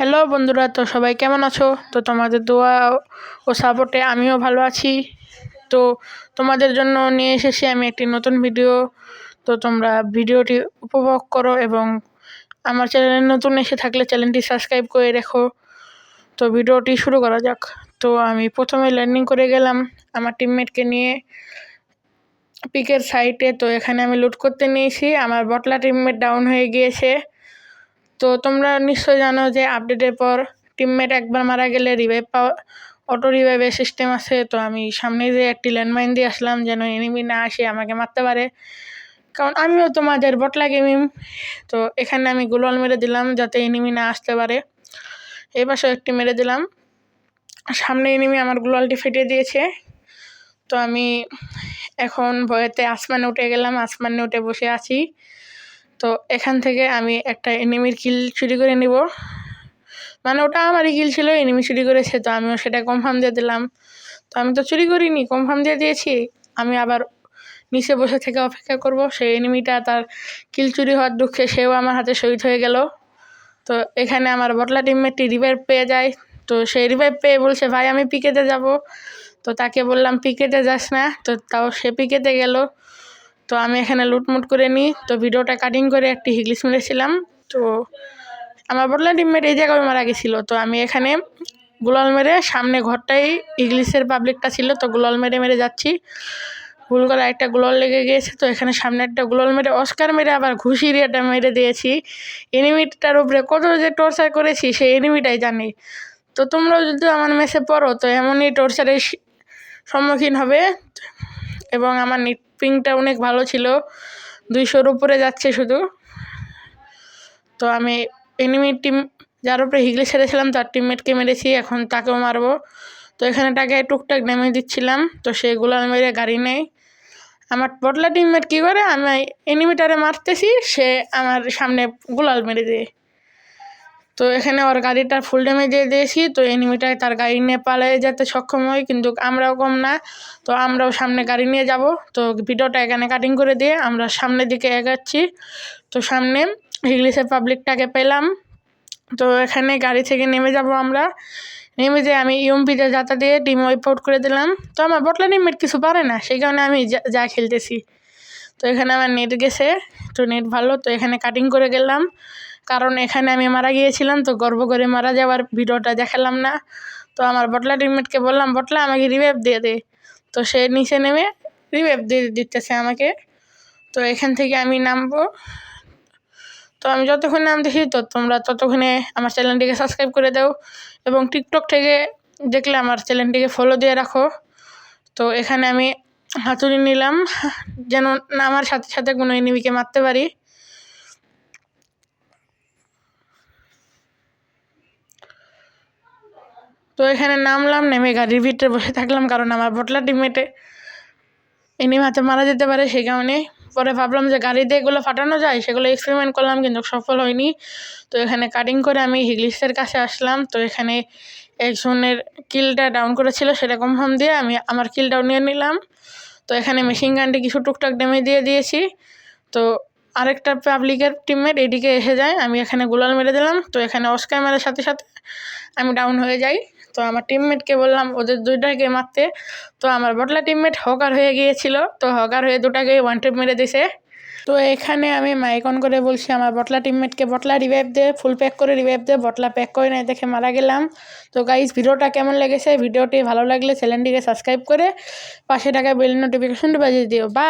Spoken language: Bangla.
হ্যালো বন্ধুরা, তো সবাই কেমন আছো? তো তোমাদের দোয়া ও সাপোর্টে আমিও ভালো আছি। তো তোমাদের জন্য নিয়ে এসেছি আমি একটি নতুন ভিডিও। তো তোমরা ভিডিওটি উপভোগ করো এবং আমার চ্যানেলে নতুন এসে থাকলে চ্যানেলটি সাবস্ক্রাইব করে রেখো। তো ভিডিওটি শুরু করা যাক। তো আমি প্রথমে ল্যান্ডিং করে গেলাম আমার টিমমেটকে নিয়ে পিকের সাইটে তো এখানে আমি লুট করতে নিয়েছি। আমার বটলা টিমমেট ডাউন হয়ে গিয়েছে। তো তোমরা নিশ্চয় জানো যে আপডেটের পর টিমমেট একবার মারা গেলে রিভাইভ পাওয়া অটো রিভাইভের সিস্টেম আছে। তো আমি সামনে যে একটি ল্যান্ডমাইন দিয়ে আসলাম যেন এনিমি না আসে, আমাকে মারতে পারে। কারণ আমিও তোমাদের বটলা গেমিং তো এখানে আমি গুলল মেরে দিলাম যাতে এনিমি না আসতে পারে। এই পাশে একটি মেরে দিলাম। সামনে এনিমি আমার গ্লোয়ালটি ফেটে দিয়েছে। তো আমি এখন ভয়েতে আসমানে উঠে গেলাম, আসমানে উঠে বসে আছি। তো এখান থেকে আমি একটা এনিমির কিল চুরি করে নিব। মানে ওটা আমারই কিল ছিল এনিমি চুরি করেছে, তো আমিও সেটা কনফার্ম দিয়ে দিলাম। তো আমি তো চুরি করিনি কনফার্ম দিয়ে দিয়েছি। আমি আবার নিচে বসে থেকে অপেক্ষা করব, সেই এনিমিটা তার কিল চুরি হওয়ার দুঃখে সেও আমার হাতে শহীদ হয়ে গেল। তো এখানে আমার বটলা টিমমেটটি রিভাইভ পেয়ে যায়। তো সেই রিভাইভ পেয়ে বলছে, ভাই, আমি পিকেতে যাব। তো তাকে বললাম পিকেতে যাস না। তো তাও সে পিকেতে গেল। তো আমি এখানে লুটমুট করে নিই। তো ভিডিওটা কাটিং করে একটি হিগলিশ মেরেছিলাম। তো আমার বটলা টিমমেট এই জায়গায় মারা গেছিল। তো আমি এখানে গুলাল মেরে সামনে ঘরটাই ইংলিশের পাবলিকটা ছিল। তো গুলাল মেরে মেরে যাচ্ছি। ভুল করে একটা গুলাল লেগে গিয়েছে। তো এখানে সামনে একটা গুলাল মেরে অস্কার মেরে আবার ঘুষিরিয়াটা মেরে দিয়েছি। এনিমিটার উপরে কত যে টর্চার করেছি, সেই এনিমিটাই জানি। তো তোমরাও যদি আমার মেসে পড়ো, তো এমনই টর্চারের সম্মুখীন হবে। এবং আমার নেট পিংটা অনেক ভালো ছিল। দুইশোর উপরে যাচ্ছে শুধু। তো আমি এনিমি টিম যার উপরে হিগলে ছেড়েছিলাম, তার টিমমেটকে মেরেছি, এখন তাকেও মারবো। তো এখানে তাকে টুকটাক নেমে দিচ্ছিলাম, তো সেগুলো মেরে গাড়ি নেই। আমার বটলা টিমমেট কী করে? আমি এনিমিটারে মারতেছি, সে আমার সামনে গুলাল মেরে দেয়। তো এখানে ওর গাড়িটা ফুল ড্যামেজ দিয়ে দিয়েছি। তো এনিমিটায় তার গাড়ি নিয়ে পালিয়ে যেতে সক্ষম হই, কিন্তু আমরাও কম না। তো আমরাও সামনে গাড়ি নিয়ে যাব। তো ভিডিওটা এখানে কাটিং করে দিয়ে আমরা সামনের দিকে এগাচ্ছি। তো সামনে ইংলিশের পাবলিকটাকে পেলাম। তো এখানে গাড়ি থেকে নেমে যাব আমরা। নেমে যে আমি ইউএমপিতে যাতা দিয়ে টিম ওয়াইপ আউট করে দিলাম। তো আমার বটলা টিমমেট কিছু পারে না, সেই কারণে আমি যা খেলতেছি। তো এখানে আমার নেট গেছে। তো নেট ভালো, তো এখানে কাটিং করে গেলাম। কারণ এখানে আমি মারা গিয়েছিলাম, তো গর্ব করে মারা যাওয়ার ভিডিওটা দেখালাম না। তো আমার বটলা টিমমেটকে বললাম, বটলা, আমাকে রিভাইভ দিয়ে দে। তো সে নিচে নেমে রিভাইভ দিয়ে দিতেছে আমাকে। তো এখান থেকে আমি নামবো। তো আমি যতক্ষণ নামতেছি, তো তোমরা ততক্ষণে আমার চ্যানেলটিকে সাবস্ক্রাইব করে দাও এবং টিকটক থেকে দেখলে আমার চ্যানেলটিকে ফলো দিয়ে রাখো। তো এখানে আমি হাতুড়ি নিলাম, যেন আমার সাথে সাথে কোনো এনিমিকে মারতে পারি। তো এখানে নামলাম, নেমে গাড়ির ভিতরে বসে থাকলাম, কারণ আমার বটলা টিমমেটে এনিমি হাতে মারা যেতে পারে সেই কারণে। পরে ভাবলাম যে গাড়ি দিয়ে এগুলো ফাটানো যায়, সেগুলো এক্সপেরিমেন্ট করলাম, কিন্তু সফল হয়নি। তো এখানে কাটিং করে আমি হিগলিসের কাছে আসলাম। তো এখানে একজনের কিলটা ডাউন করেছিল সেটা কনফার্ম দিয়ে আমি আমার কিলটাও নিয়ে নিলাম। তো এখানে মেশিন গানটি কিছু টুকটাক ডেমে দিয়ে দিয়েছি। তো আরেকটা পাবলিকের টিমমেট এদিকে এসে যায়, আমি এখানে গুলাল মেরে দিলাম। তো এখানে অস্কার মেরের সাথে সাথে আমি ডাউন হয়ে যাই। তো আমার টিমমেটকে বললাম, ওদের দুইটাকে মারতে। তো আমার বটলা টিমমেট হকার হয়ে গিয়েছিল। তো হকার হয়ে দুটাকে ওয়ান ট্রিপ মেরে দিছে। তো এখানে আমি মাইক অন করে বলছি, আমার বটলা টিমমেটকে বটলা রিভাইভ দে ফুল প্যাক করে রিভাইভ দে বটলা প্যাক করে নাই দেখে মারা গেলাম। তো গাইজ ভিডিওটা কেমন লেগেছে? ভিডিওটি ভালো লাগলে চ্যানেলটিকে সাবস্ক্রাইব করে পাশে টাকা বেল নোটিফিকেশনটি বাজিয়ে দিও। বা